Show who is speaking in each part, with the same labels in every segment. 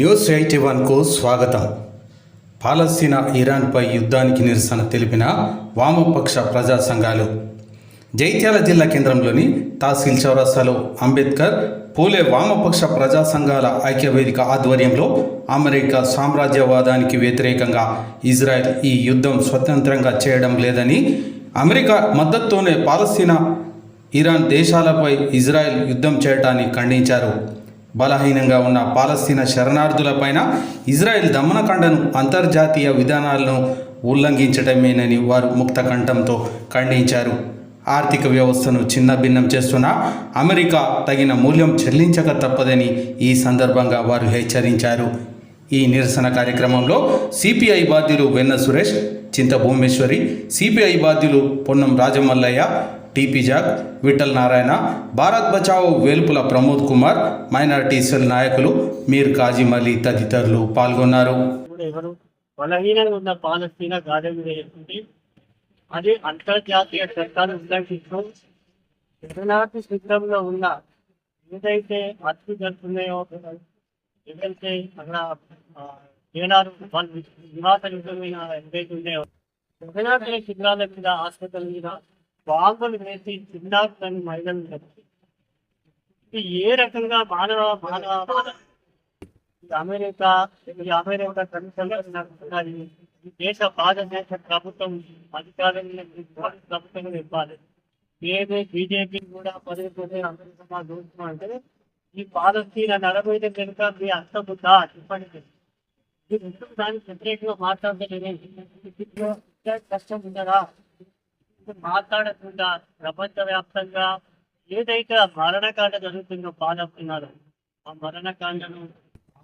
Speaker 1: News eighty వన్కు స్వాగతం. పాలస్తీనా ఇరాన్పై యుద్ధానికి నిరసన తెలిపిన వామపక్ష ప్రజా సంఘాలు. జైత్యాల జిల్లా కేంద్రంలోని తహసీల్ చౌరస్తాలో అంబేద్కర్ పూలే వామపక్ష ప్రజా సంఘాల ఐక్యవేదిక ఆధ్వర్యంలో అమెరికా సామ్రాజ్యవాదానికి వ్యతిరేకంగా ఇజ్రాయెల్ ఈ యుద్ధం స్వతంత్రంగా చేయడం లేదని అమెరికా మద్దతుతోనే పాలస్తీనా ఇరాన్ దేశాలపై ఇజ్రాయెల్ యుద్ధం చేయటాన్ని ఖండించారు. బలహీనంగా ఉన్న పాలస్తీనా శరణార్థులపైన ఇజ్రాయెల్ దమనకాండను అంతర్జాతీయ విధానాలను ఉల్లంఘించడమేనని వారు ముక్త కంఠంతో ఖండించారు. ఆర్థిక వ్యవస్థను చిన్నభిన్నం చేస్తున్న అమెరికా తగిన మూల్యం చెల్లించక తప్పదని ఈ సందర్భంగా వారు హెచ్చరించారు. ఈ నిరసన కార్యక్రమంలో సిపిఐ బాధ్యులు వెన్న సురేష్ చింత భువనేశ్వరి సిపిఐ బాధ్యులు Ponnam Rajamallaiah TP zag Vithal Narayana Bharat Bachao Velpula Pramod Kumar minority cell నాయకులు మీర్ కాజిం అలీ తదితరులు పాల్గొన్నారు.
Speaker 2: ఎవరు? బలహీనంగా ఉన్న అది అంతర్జాతీయ చట్టాలు ఉల్లంఘిస్తూ శరణార్థి సిద్ధంలో ఉన్న ఏదైతే హత్య జరుగుతున్నాయో ఏదైతే అక్కడ ఏనాడు వాళ్ళు నివాస యుద్ధమైన ఏదైతే ఉన్నాయో శరణార్థి శిబిరాల మీద ఆసుపత్రుల మీద బాంబులు వేసి చిన్నారులను మహిళలు చంపి, ఇది ఏ రకంగా మానవ మానవ మానవ ఈ అమెరికా ఈ అమెరికా కమిషన్ ఈ దేశ భారతదేశ ప్రభుత్వం అధికారంలో ఈ మోడీ ప్రభుత్వం ఇవ్వాలి ఏదే బీజేపీ కూడా పదే పదే అమెరికా దూరం అంటే ఈ పాలస్తీన నలభై కనుక మీ అర్థబుద్ధ చెప్పండి ఇది ఎందుకు దానికి వ్యతిరేకంగా మాట్లాడలేదు కష్టం గురించి మాట్లాడకుండా ప్రపంచవ్యాప్తంగా ఏదైతే మరణకాండ జరుగుతుందో బాధపడుతున్నారు ఆ మరణకాండను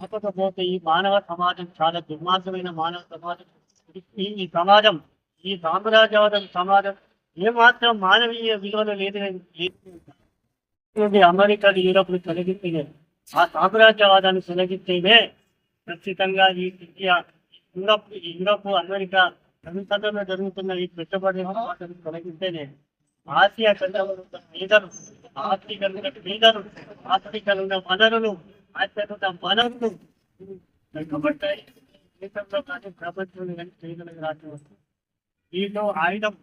Speaker 2: ఆపకపోతే ఈ మానవ సమాజం చాలా దుర్మార్గమైన మానవ సమాజం ఈ సమాజం ఈ సామ్రాజ్యవాదం సమాజం ఏమాత్రం మానవీయ విలువలు లేదు అమెరికా యూరోప్ను తొలగిస్తేనే ఆ సామ్రాజ్యవాదాన్ని తొలగిస్తేనే ఖచ్చితంగా ఈ ఈ యూరోప్ యూరోప్ అమెరికా సంసదంలో జరుగుతున్న ఈ పెట్టుబడి తొలగిస్తేనే ఆసియా ఖండంలో ఉన్న పేదలు ఆఫ్రికలు ఉన్న ఆఫ్రికలు ఉన్న వనరులు ఆసియాలో ఉన్న వనరులు వెనుకబడ్డాయి. దేశంలో కానీ ప్రపంచంలో కానీ చేయగలిగే రాజ్యం వస్తుంది దీంట్లో ఆయుధం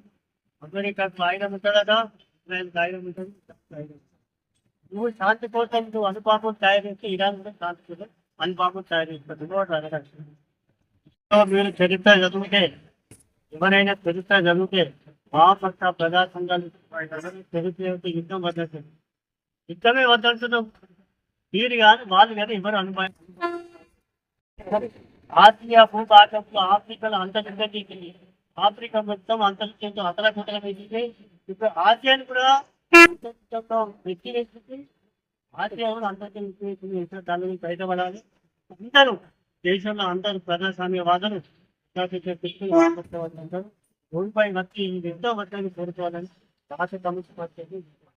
Speaker 2: అమెరికాకు ఆయుధం ఉంటుందా? ఇజ్రాయల్కి ఆయుధం ఉంటుంది? నువ్వు శాంతి కోసం నువ్వు అనుపాపం తయారు చేస్తే ఇరాన్ కూడా శాంతి కోసం అనుపాపం తయారు చేస్తుంది. మీరు చరిత్ర చదివితే ఎవరైనా చరిత్ర చదివితే మహాపక్ష ప్రజా సంఘాలు చరిత్ర యొక్క యుద్ధం వద్దరు యుద్ధమే వద్దంటున్నాం వీరు కాదు వాళ్ళు కానీ ఎవరు అనుభవం ఆసియా భూభాగంలో ఆఫ్రికాలో అంతర్గతికి ఆఫ్రికా మొత్తం అంతర్గతంతో అతలకుతల వేసింది ఇప్పుడు ఆసియాను కూడా అంతర్గతంలో వ్యక్తి వేసింది ఆసియా కూడా అంతర్గత దాని నుంచి బయటపడాలి. అందరూ దేశంలో అందరూ ప్రజాస్వామ్యవాదులు. జాతీయ శక్తులు అందరూ భూమిపై వచ్చి కోరుకోవాలని రాష్ట్ర కమిషన్ పార్టీ